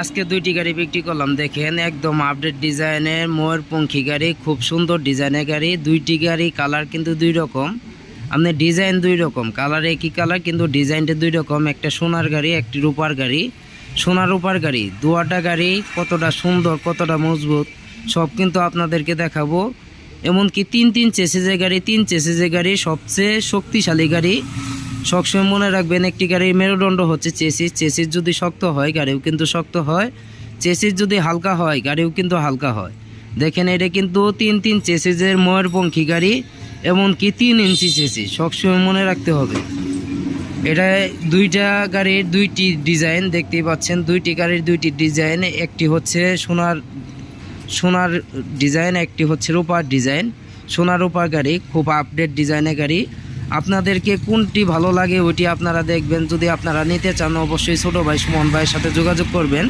আজকে দুইটি গাড়ি বিক্রি করলাম। দেখেন, একদম আপডেট ডিজাইনের ময়ূরপঙ্খী গাড়ি, খুব সুন্দর ডিজাইনের গাড়ি। দুইটি গাড়ি কালার কিন্তু দুই রকম। আপনি ডিজাইন দুই রকম কালার একই কালার কিন্তু ডিজাইনটা দুই রকম। একটা সোনার গাড়ি, একটি রূপার গাড়ি। সোনার রূপার গাড়ি দুয়াটা গাড়ি, কতটা সুন্দর, কতটা মজবুত, সব কিন্তু আপনাদেরকে দেখাবো। এমনকি তিন তিন চেসিজের গাড়ি, তিন চেসিজের গাড়ি, সবচেয়ে শক্তিশালী গাড়ি। সবসময় মনে রাখবেন, একটি গাড়ির মেরুদণ্ড হচ্ছে চেসিস। চেসিস যদি শক্ত হয়, গাড়িও কিন্তু শক্ত হয়। চেসিস যদি হালকা হয়, গাড়িও কিন্তু হালকা হয়। দেখেন, এটা কিন্তু তিন তিন চেসিসের ময়ূরপঙ্খী গাড়ি, এমনকি তিন ইঞ্চি চেসিস। সবসময় মনে রাখতে হবে। এটা দুইটা গাড়ির দুইটি ডিজাইন, দেখতেই পাচ্ছেন, দুইটি গাড়ির দুইটি ডিজাইন। একটি হচ্ছে সোনার সোনার ডিজাইন, একটি হচ্ছে রূপার ডিজাইন। সোনার রূপার গাড়ি, খুব আপডেট ডিজাইনের গাড়ি। আপনাদেরকে কোনটি ভালো লাগে ওইটি আপনারা দেখবেন। যদি আপনারা নিতে চান, অবশ্যই ছোটো ভাই সুমন ভাইয়ের সাথে যোগাযোগ করবেন।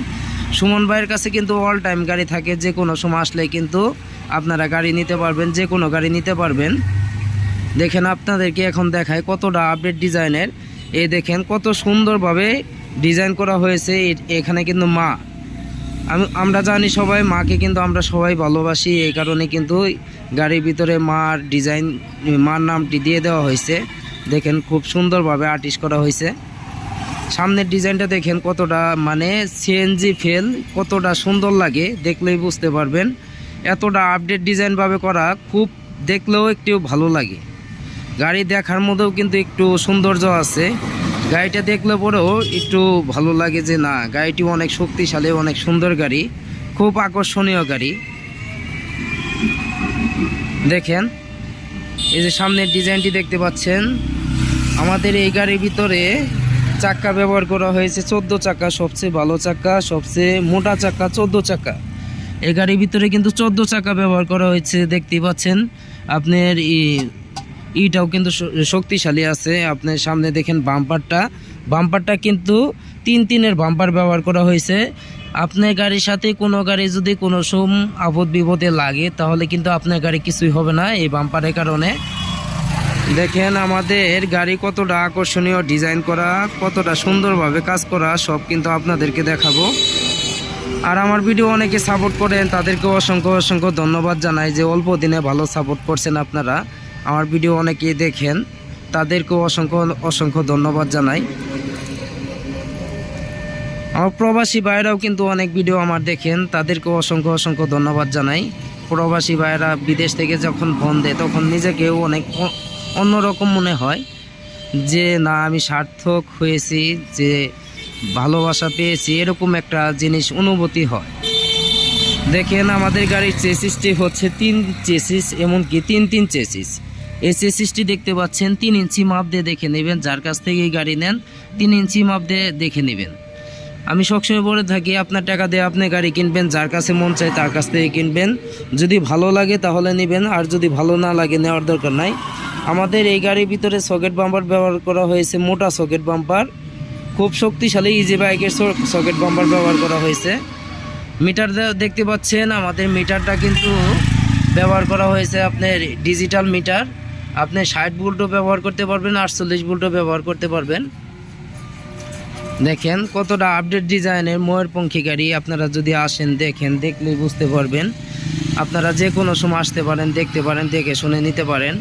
সুমন ভাইয়ের কাছে কিন্তু অল টাইম গাড়ি থাকে, যে কোনো সময় আসলে কিন্তু আপনারা গাড়ি নিতে পারবেন, যে কোনো গাড়ি নিতে পারবেন। দেখেন আপনাদেরকে এখন দেখায় কতটা আপডেট ডিজাইনের এই দেখেন কত সুন্দরভাবে ডিজাইন করা হয়েছে এখানে কিন্তু মা আমরা জানি সবাই, মাকে কিন্তু আমরা সবাই ভালোবাসি, এই কারণে কিন্তু গাড়ির ভিতরে মার ডিজাইন, মার নামটি দিয়ে দেওয়া হয়েছে। দেখেন খুব সুন্দরভাবে আর্টিস্ট করা হয়েছে। সামনের ডিজাইনটা দেখেন কতটা মানে সিএনজি ফেল কতটা সুন্দর লাগে, দেখলেই বুঝতে পারবেন। এতটা আপডেট ডিজাইনভাবে করা, খুব দেখলেও একটু ভালো লাগে। গাড়ি দেখার মধ্যেও কিন্তু একটু সৌন্দর্য আছে। গাড়িটা দেখলে পরেও একটু ভালো লাগে যে না, গাড়িটি অনেক শক্তিশালী, অনেক সুন্দর গাড়ি, খুব আকর্ষণীয় গাড়ি। দেখেন, এই যে সামনের ডিজাইনটি দেখতে পাচ্ছেন, আমাদের এই গাড়ির ভিতরে চাক্কা ব্যবহার করা হয়েছে, চোদ্দ চাকা, সবচেয়ে ভালো চাকা, সবচেয়ে মোটা চাকা, চোদ্দ চাকা। এই গাড়ির ভিতরে কিন্তু চোদ্দ চাকা ব্যবহার করা হয়েছে, দেখতেই পাচ্ছেন। আপনার ইটাও কিন্তু শক্তিশালী আছে। আপনার সামনে দেখেন বাম্পারটা বাম্পারটা কিন্তু তিন তিনের বাম্পার ব্যবহার করা হয়েছে। আপনার গাড়ির সাথে কোনো গাড়ি যদি কোনো সোম আপদ বিপদে লাগে, তাহলে কিন্তু আপনার গাড়ি কিছুই হবে না এই বাম্পারের কারণে। দেখেন আমাদের গাড়ি কতটা আকর্ষণীয় ডিজাইন করা, কতটা সুন্দরভাবে কাজ করা, সব কিন্তু আপনাদেরকে দেখাবো। আর আমার ভিডিও অনেকে সাপোর্ট করেন, তাদেরকে অসংখ্য অসংখ্য ধন্যবাদ জানাই যে অল্প দিনে ভালো সাপোর্ট করছেন আপনারা। আমার ভিডিও অনেকেই দেখেন, তাদেরকেও অসংখ্য অসংখ্য ধন্যবাদ জানাই। আমার প্রবাসী ভাইরাও কিন্তু অনেক ভিডিও আমার দেখেন, তাদেরকেও অসংখ্য অসংখ্য ধন্যবাদ জানাই। প্রবাসী ভাইরা বিদেশ থেকে যখন ফোন দেয়, তখন নিজেকেও অনেক অন্যরকম মনে হয় যে, না, আমি সার্থক হয়েছি, যে ভালোবাসা পেয়েছি। এরকম একটা জিনিস অনুভূতি হয়। দেখেন, আমাদের গাড়ির চেসিসটি হচ্ছে তিন চেসিস, এমনকি তিন তিন চেসিস। এই চেসিসটি দেখতে পাচ্ছেন, তিন ইঞ্চি মাপ দিয়ে দেখে নেবেন। যার কাছ থেকে গাড়ি নেন, তিন ইঞ্চি মাপ দিয়ে দেখে নেবেন। আমি সবসময় বলে থাকি, আপনার টাকা দিয়ে আপনি গাড়ি কিনবেন, যার কাছে মন চায় তার কাছ থেকে কিনবেন। যদি ভালো লাগে তাহলে নেবেন, আর যদি ভালো না লাগে নেওয়ার দরকার নাই। আমাদের এই গাড়ির ভিতরে সকেট বাম্পার ব্যবহার করা হয়েছে, মোটা সকেট বাম্পার। খুব শক্তিশালী ইজি বাইকের সকেট বাম্পার ব্যবহার করা হয়েছে। মিটার দেখতে পাচ্ছেন, আমাদের মিটারটা কিন্তু ব্যবহার করা হয়েছে আপনার ডিজিটাল মিটার। আপনি ষাট ভোল্টও ব্যবহার করতে পারবেন, আটচল্লিশ ভোল্টও ব্যবহার করতে পারবেন। দেখেন কতটা আপডেট ডিজাইনের ময়ূরপঙ্খী গাড়ি আপনারা যদি আসেন, দেখেন, দেখলেই বুঝতে পারবেন। আপনারা যে কোনো সময় আসতে পারেন, দেখতে পারেন, দেখে শুনে নিতে পারেন।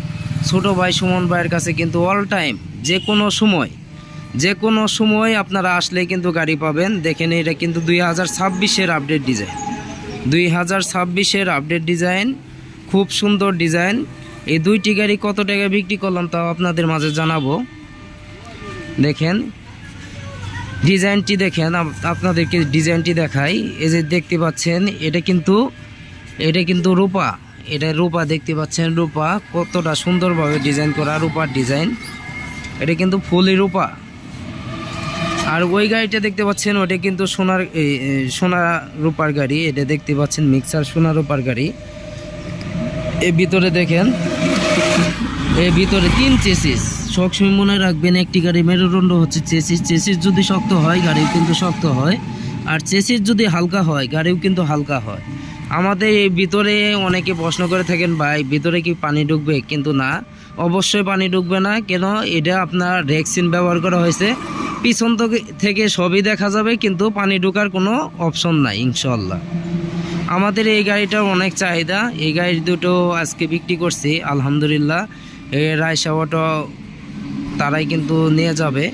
ছোট ভাই সুমন ভাইয়ের কাছে কিন্তু অল টাইম যে কোনো সময় যে কোনো সময় আপনারা আসলে কিন্তু গাড়ি পাবেন। দেখেন এটা কিন্তু দুই হাজার ছাব্বিশের আপডেট ডিজাইন দুই হাজার ছাব্বিশের আপডেট ডিজাইন খুব সুন্দর ডিজাইন এই দুইটি গাড়ি কত টাকা বিক্রি করলাম তাও আপনাদের মাঝে জানাব। দেখেন, ডিজাইনটি দেখেন আপনাদেরকে ডিজাইনটি দেখাই। এই যে দেখতে পাচ্ছেন, এটা কিন্তু এটা কিন্তু রূপা। এটা রূপা দেখতে পাচ্ছেন, রূপা কতটা সুন্দরভাবে ডিজাইন করা, রূপার ডিজাইন। এটা কিন্তু ফুলি রূপা। আর ওই গাড়িটা দেখতে পাচ্ছেন, ওটা কিন্তু সোনার সোনা রূপার গাড়ি। এটা দেখতে পাচ্ছেন, মিক্সার সোনা রূপার গাড়ি। এর ভিতরে দেখেন এর ভিতরে তিন চেসিস। সবসময় মনে রাখবেন, একটি গাড়ি মেরুদণ্ড হচ্ছে চেসিস। চেসিস যদি শক্ত হয়, গাড়িও কিন্তু শক্ত হয়। আর চেসিস যদি হালকা হয়, গাড়িও কিন্তু হালকা হয়। আমাদের এই ভিতরে অনেকে প্রশ্ন করে থাকেন, ভাই, ভিতরে কি পানি ঢুকবে? কিন্তু না, অবশ্যই পানি ঢুকবে না। কেন? এটা আপনার রেক্সিন ব্যবহার করা হয়েছে। পিছন থেকে সবই দেখা যাবে, কিন্তু পানি ঢোকার কোনো অপশন নাই ইনশাল্লাহ আমাদের এই গাড়িটার অনেক চাহিদা। এই গাড়ি দুটো আজকে বিক্রি করছি, আলহামদুলিল্লাহ। এই রায়সা অটো তারাই কিন্তু নিয়ে যাবে।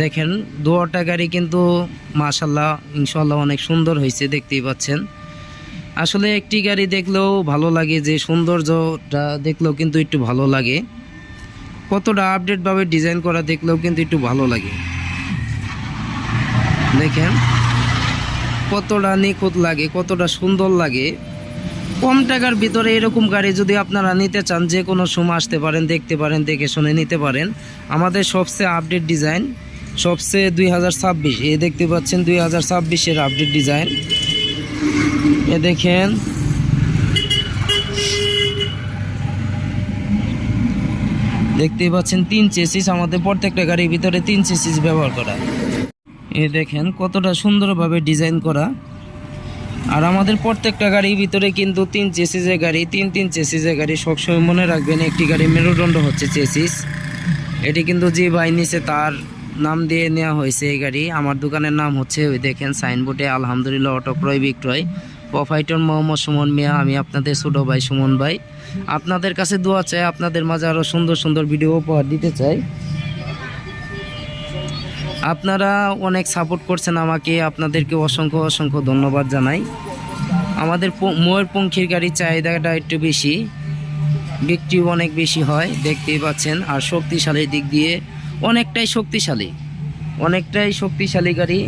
দেখেন, দুয়ারটা গাড়ি কিন্তু মাশাল্লাহ ইনশাল্লাহ অনেক সুন্দর হয়েছে, দেখতেই পাচ্ছেন। আসলে একটি গাড়ি দেখলেও ভালো লাগে, যে সৌন্দর্যটা দেখলেও কিন্তু একটু ভালো লাগে। কতটা আপডেটভাবে ডিজাইন করা দেখলেও কিন্তু একটু ভালো লাগে। দেখেন কতটা নিখুঁত লাগে, কতটা সুন্দর লাগে, কম টাকার ভিতরে এরকম গাড়ি যদি আপনারা নিতে চান, যে কোনো সময় আসতে পারেন, দেখতে পারেন, দেখে শুনে নিতে পারেন। আমাদের সবচেয়ে আপডেট ডিজাইন সবচেয়ে দুই হাজার ছাব্বিশ এ দেখতে পাচ্ছেন দুই হাজার ছাব্বিশের আপডেট ডিজাইন এ দেখেন। দেখতেই পাচ্ছেন তিন চেসিস, আমাদের প্রত্যেকটা গাড়ির ভিতরে তিন চেসিস ব্যবহার করা। দেখেন কতটা সুন্দরভাবে ডিজাইন করা। আর আমাদের প্রত্যেকটা গাড়ির ভিতরে কিন্তু তিন চেসিসের গাড়ি, তিন তিন চেসিসের গাড়ি সবসময় মনে রাখবেন একটি গাড়ি মেরুদণ্ড হচ্ছে চেসিস। এটি কিন্তু যে ভাই নিচে তার নাম দিয়ে নেওয়া হয়েছে এই গাড়ি। আমার দোকানের নাম হচ্ছে ওই দেখেন সাইনবোর্ডে আলহামদুলিল্লাহ অটো ক্রয় বিক্রয়। প্রোফাইটর মোহাম্মদ সুমন মিয়া, আমি আপনাদের ছোটো ভাই সুমন ভাই। আপনাদের কাছে দোয়া চাই, আপনাদের মাঝে আরও সুন্দর সুন্দর ভিডিও উপহার দিতে চাই। আপনারা অনেক সাপোর্ট করছেন আমাকে, আপনাদেরকে অসংখ্য অসংখ্য ধন্যবাদ জানাই। আমাদের ময়ূরপঙ্খীর গাড়ির চাহিদাটা একটু বেশি, বিক্রি অনেক বেশি হয়, দেখতেই পাচ্ছেন, আর শক্তিশালী দিক দিয়ে অনেকটাই শক্তিশালী অনেকটাই শক্তিশালী গাড়ি।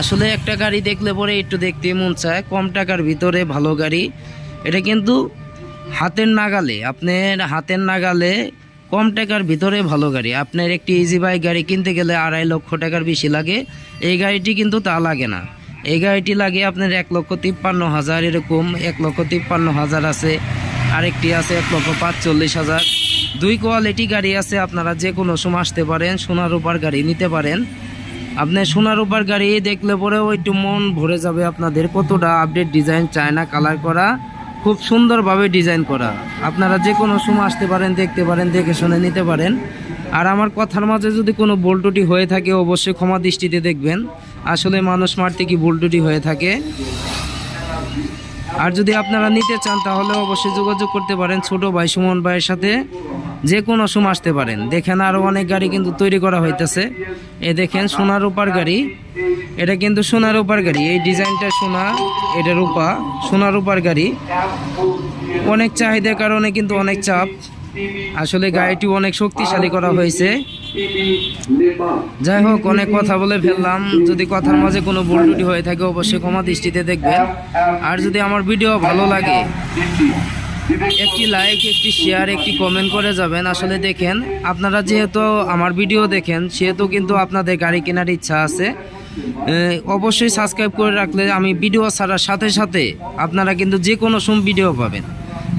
আসলে একটা গাড়ি দেখলে পরে একটু দেখতে মন চায়, কম টাকার ভিতরে ভালো গাড়ি। এটা কিন্তু হাতের নাগালে, আপনার হাতের নাগালে কম টাকার ভিতরে ভালো গাড়ি। আপনার একটি ইজি বাইক গাড়ি কিনতে গেলে আড়াই লক্ষ টাকার বেশি লাগে। এই গাড়িটি কিন্তু তা লাগে না। এই গাড়িটি লাগে আপনার এক লক্ষ তিপ্পান্ন হাজার এরকম, এক লক্ষ তিপ্পান্ন হাজার আছে। আরেকটি আছে এক লক্ষ পাঁচচল্লিশ হাজার। দুই কোয়ালিটি গাড়ি আছে, আপনারা যে কোনো সময় আসতে পারেন সোনার উপর গাড়ি নিতে পারেন। আপনি সোনার উপর গাড়ি দেখলে পরেও একটু মন ভরে যাবে আপনাদের কতটা আপডেট ডিজাইন চায়না কালার করা। খুব সুন্দরভাবে ডিজাইন করা। আপনারা যে কোনো সময় আসতে পারেন, দেখতে পারেন, দেখে শুনে নিতে পারেন। আর আমার কথার মাঝে যদি কোনো বল্টুটি হয়ে থাকে, অবশ্যই ক্ষমা দৃষ্টিতে দেখবেন। আসলে মানুষ মারতে কি বল্টুটি হয়ে থাকে। আর যদি আপনারা নিতে চান, তাহলে অবশ্যই যোগাযোগ করতে পারেন ছোট ভাই সুমন ভাইয়ের সাথে। যে কোনো সময় আসতে পারেন। দেখেন আরও অনেক গাড়ি কিন্তু তৈরি করা হইতেছে। এ দেখেন সোনার রূপার গাড়ি। এটা কিন্তু সোনার রূপার গাড়ি। এই ডিজাইনটা সোনা, এটা রূপা, সোনার রূপার গাড়ি। অনেক চাহিদার কারণে কিন্তু অনেক চাপ। আসলে গাড়িটি অনেক শক্তিশালী করা হয়েছে। যাই হোক, অনেক কথা বলে ফেললাম। যদি কথার মাঝে কোনো ভুলটুটি হয়ে থাকে, অবশ্যই ক্ষমা দৃষ্টিতে দেখবেন। আর যদি আমার ভিডিও ভালো লাগে, একটি লাইক একটি শেয়ার একটি কমেন্ট করে যাবেন। আসলে দেখেন, আপনারা যেহেতু আমার ভিডিও দেখেন, সেহেতু কিন্তু আপনাদের গাড়ি কেনার ইচ্ছা আছে। অবশ্যই সাবস্ক্রাইব করে রাখলে আমি ভিডিও ছাড়ার সাথে সাথে আপনারা কিন্তু যে কোনো সময় ভিডিও পাবেন।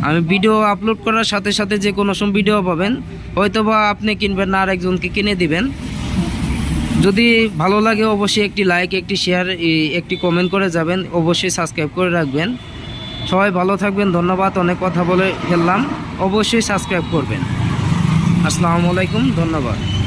আমি ভিডিও আপলোড করার সাথে সাথে যে কোনো সময় ভিডিও পাবেন হয়তো বা আপনি কিনবেন না, আরেকজনকে কিনে দিবেন। যদি ভালো লাগে অবশ্যই একটি লাইক একটি শেয়ার একটি কমেন্ট করে যাবেন, অবশ্যই সাবস্ক্রাইব করে রাখবেন। সবাই ভালো থাকবেন, ধন্যবাদ, অনেক কথা বলে ফেললাম, অবশ্যই সাবস্ক্রাইব করবেন। আসসালামু আলাইকুম, ধন্যবাদ।